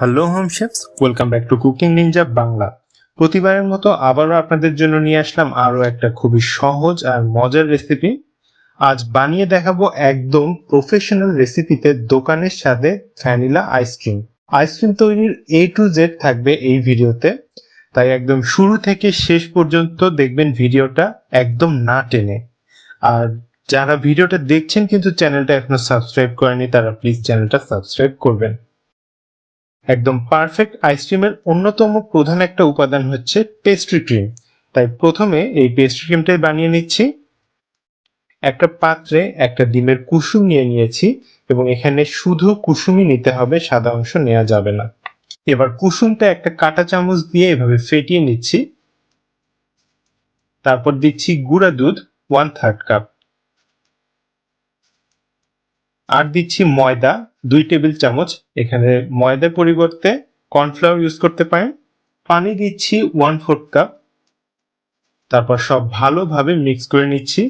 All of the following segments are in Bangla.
Hello home chefs welcome back to cooking ninja Bangla প্রতিবারের মতো আবারও আপনাদের জন্য নিয়ে আসলাম আরও একটা খুবই সহজ আর মজার রেসিপি আজ বানিয়ে দেখাবো একদম প্রফেশনাল রেসিপিতে দোকানের সাথে ভ্যানিলা আইসক্রিম আইসক্রিম তৈরির এ টু জেড থাকবে এই ভিডিওতে। তাই একদম শুরু থেকে শেষ পর্যন্ত দেখবেন ভিডিওটা একদম না টেনে। আর যারা ভিডিওটা দেখছেন কিন্তু চ্যানেলটা এখনও সাবস্ক্রাইব করেনি তারা প্লিজ চ্যানেলটা সাবস্ক্রাইব করবেন। একদম পারফেক্ট আইসক্রিমের অন্যতম প্রধান একটা উপাদান হচ্ছে পেস্ট্রি ক্রিম তাই প্রথমে এই পেস্ট্রি ক্রিমটাই বানিয়ে নিচ্ছি। একটা পাত্রে একটা ডিমের কুসুম নিয়ে নিয়েছি এবং এখানে শুধু কুসুমই নিতে হবে, সাদা অংশ নেওয়া যাবে না। এবার কুসুমটা একটা কাঁটা চামচ দিয়ে এভাবে ফেটিয়ে নিচ্ছি। তারপর দিচ্ছি গুঁড়া দুধ ওয়ান থার্ড কাপ আর দিচ্ছি ময়দা দুই টেবিল চামচ, এখানে ময়দার পরিবর্তে কর্নফ্লাওয়ার ইউজ করতে পারেন। পানি দিচ্ছি ওয়ান ফোর্থ কাপ। তারপর সব ভালোভাবে মিক্স করে নিচ্ছি।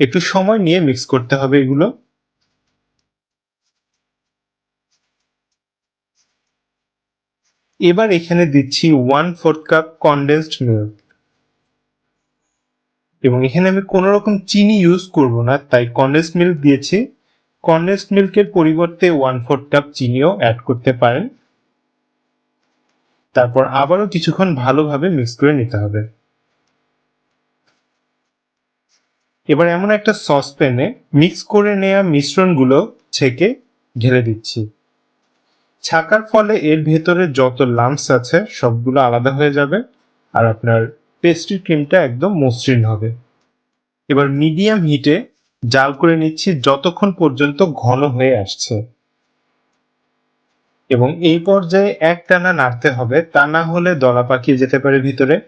একটু সময় নিয়ে মিক্স করতে হবে এগুলো। এবার এখানে দিচ্ছি one fourth cup condensed milk এবং এখানে আমি কোনো রকম চিনি ইউজ করব না, তাই কনডেন্স মিল্ক দিয়েছি। কনডেন্স মিল্কের পরিবর্তে ওয়ান ফোর্থ কাপ চিনিও অ্যাড করতে পারেন। তারপর আবারও কিছুক্ষণ ভালোভাবে মিক্স করে নিতে হবে। এবার এমন একটা সসপ্যানে মিক্স করে নেওয়া মিশ্রণগুলো ছেঁকে ঢেলে দিচ্ছি। ছাকার ফলে এর ভেতরে যত লাম্পস আছে সবগুলো আলাদা হয়ে যাবে আর আপনার পেস্ট্রি ক্রিমটা একদম মসৃণ হবে। এবার মিডিয়াম হিটে জাল করে নিচ্ছি যতক্ষণ পর্যন্ত ঘন হয়ে আসছে। এবং এই পর্যায়ে এক টানা নাড়তে হবে, তা না হলে দলা পাকিয়ে যেতে পারে ভিতরে।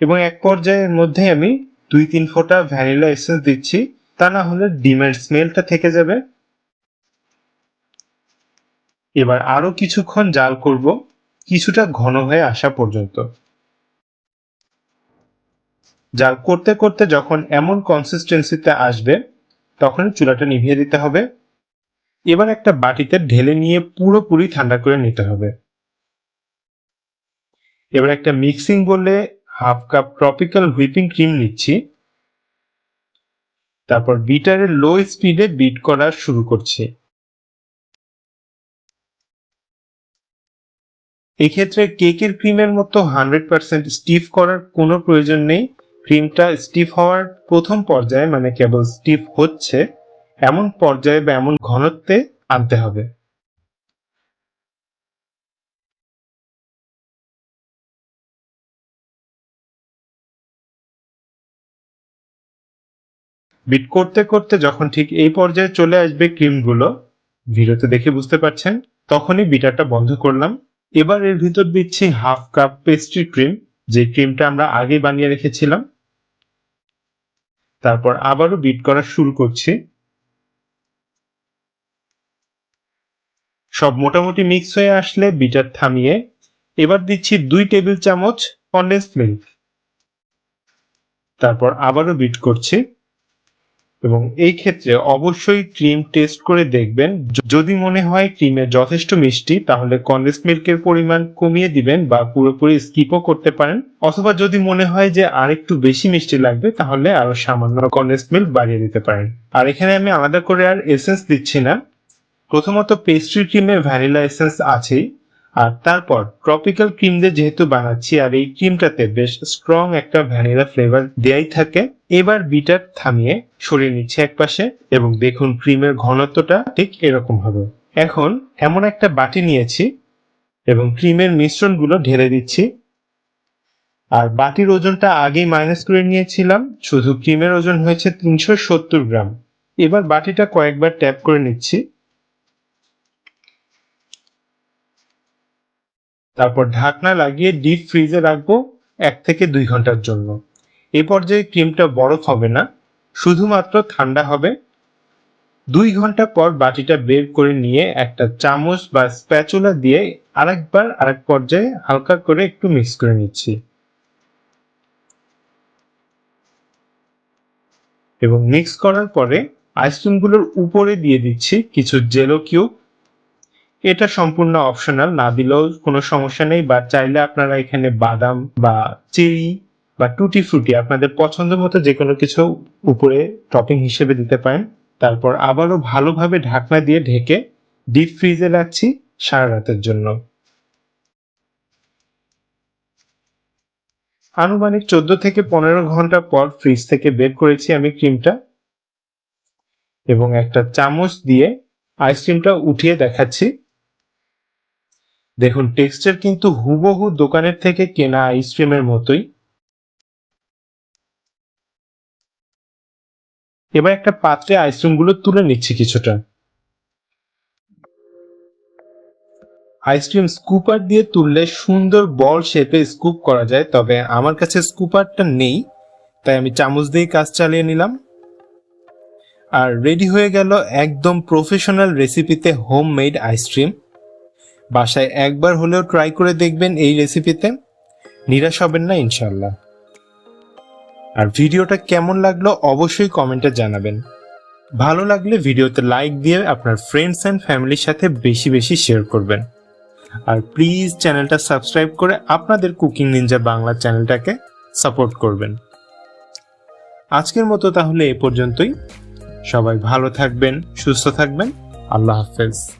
এবং এক পর্যায়ের মধ্যে আমি দুই তিন ফোঁটা ভ্যানিলা এসেন্স দিচ্ছি, তা না হলে ডিমের স্মেলটা থেকে যাবে। এবার আরও কিছুক্ষণ জাল করব, কিছুটা ঘন হয়ে আসা পর্যন্ত। জাল করতে করতে যখন এমন কনসিস্টেন্সিতে আসবে তখন চুলাটা নিভিয়ে দিতে হবে। এবার একটা বাটিতে ঢেলে নিয়ে পুরোপুরি ঠান্ডা করে নিতে হবে। এবার একটা মিক্সিং বলে half cup tropical whipping cream নিচ্ছি। তারপর বিটারের লো স্পিডে বিট করা শুরু করছি। এক্ষেত্রে কেকের ক্রিমের মতো হান্ড্রেড পার্সেন্ট স্টিফ করার কোনো প্রয়োজন নেই। ক্রিমটা স্টিফ হওয়ার প্রথম পর্যায়ে মানে কেবল স্টিফ হচ্ছে, এমন পর্যায়ে বা এমন ঘনত্বে আনতে হবে। বিট করতে করতে যখন ঠিক এই পর্যায়ে চলে আসবে ক্রিমগুলো ভিডিওতে দেখে বুঝতে পারছেন, তখনই বিটারটা বন্ধ করলাম। এবার এর ভিতর দিচ্ছি হাফ কাপ পেস্ট্রি ক্রিম যে ক্রিমটা আমরা আগে বানিয়ে রেখেছিলাম, তারপর আবারও বিট করা শুরু করছি। সব মোটামুটি মিক্স হয়ে আসলে বিটার থামিয়ে এবার দিচ্ছি দুই টেবিল চামচ কন্ডেন্স মিল্ক তারপর আবারও বিট করছি। এবং এই ক্ষেত্রে অবশ্যই ক্রিম টেস্ট করে দেখবেন। যদি মনে হয় ক্রিমে যথেষ্ট মিষ্টি, তাহলে কন্ডেন্স মিল্কের পরিমাণ কমিয়ে দিবেন বা পুরোপুরি স্কিপও করতে পারেন। অথবা যদি মনে হয় যে আরেকটু বেশি মিষ্টি লাগবে, তাহলে আরও সামান্য কন্ডেন্স মিল্ক বাড়িয়ে দিতে পারেন। আর এখানে আমি আলাদা করে আর এসেন্স দিচ্ছি না। প্রথমত পেস্ট্রি ক্রিমে ভ্যানিলা এসেন্স আছেই। আর তারপর ট্রপিক্যাল ক্রিম দিয়ে যেহেতু বানাচ্ছি, আর এই ক্রিমটাতে বেশ স্ট্রং একটা ভ্যানিলা ফ্লেভার দেয়াই থাকে। এবার বিটার থামিয়ে সরিয়ে নিচ্ছে এক পাশে এবং দেখুন ক্রিমের ঘনত্বটা ঠিক এরকম হবে। এখন এমন একটা বাটি নিয়েছি এবং ক্রিমের মিশ্রণগুলো ঢেলে দিচ্ছি। আর বাটির ওজনটা আগেই মাইনাস করে নিয়েছিলাম, শুধু ক্রিমের ওজন হয়েছে তিনশো সত্তর গ্রাম। এবার বাটিটা কয়েকবার ট্যাপ করে নিচ্ছি। তারপর ঢাকনা লাগিয়ে ডিপ ফ্রিজে রাখব এক থেকে দুই ঘণ্টার জন্য। এ পর্যায়ে ক্রিমটা বরফ হবে না, শুধুমাত্র ঠান্ডা হবে। দুই ঘণ্টা পর বাটিটা বের করে নিয়ে একটা চামচ বা স্প্যাচুলা দিয়ে আরেকবার আরেক পর্যায়ে হালকা করে একটু মিক্স করে নিচ্ছি। এবং মিক্স করার পরে আইসক্রিমগুলোর উপরে দিয়ে দিচ্ছি কিছু জেলো কিউব। এটা সম্পূর্ণ অপশনাল, না দিলেও কোনো সমস্যা নেই, বা চাইলে আপনারা এখানে বাদাম বা চেরি বা টুটি ফ্রুটি আপনাদের পছন্দ মতো যে কোনো কিছু উপরে টপিং হিসেবে দিতে পারেন। তারপর আবারও ভালোভাবে ঢাকনা দিয়ে ঢেকে ডিপ ফ্রিজে রাখছি সারা রাতের জন্য। আনুমানিক চোদ্দ থেকে পনেরো ঘণ্টা পর ফ্রিজ থেকে বের করেছি আমি ক্রিমটা এবং একটা চামচ দিয়ে আইসক্রিমটা উঠিয়ে দেখাচ্ছি। দেখুন টেক্সচার কিন্তু হুবহু দোকানের থেকে কেনা আইসক্রিমের মতোই। এবার একটা পাত্রে আইসক্রিমগুলো তুলে নিচ্ছি কিছুটা। আইসক্রিম স্কুপার দিয়ে তুললে সুন্দর বল শেপে স্কুপ করা যায়, তবে আমার কাছে স্কুপারটা নেই, তাই আমি চামচ দিয়ে কাজ চালিয়ে নিলাম। আর রেডি হয়ে গেল একদম প্রফেশনাল রেসিপিতে হোম মেড আইসক্রিম বাসায় একবার হলেও ট্রাই করে দেখবেন এই রেসিপিতে নিরাশ হবেন না ইনশাল্লাহ আর ভিডিওটা কেমন লাগল অবশ্যই কমেন্টে জানাবেন। ভালো লাগলে ভিডিওতে লাইক দিয়ে আপনার ফ্রেন্ডস অ্যান্ড ফ্যামিলির সাথে বেশি বেশি শেয়ার করবেন। আর প্লিজ চ্যানেলটা সাবস্ক্রাইব করে আপনাদের কুকিং নিনজা বাংলা চ্যানেলটাকে সাপোর্ট করবেন। আজকের মতো তাহলে এ পর্যন্তই। সবাই ভালো থাকবেন, সুস্থ থাকবেন। আল্লাহ হাফেজ।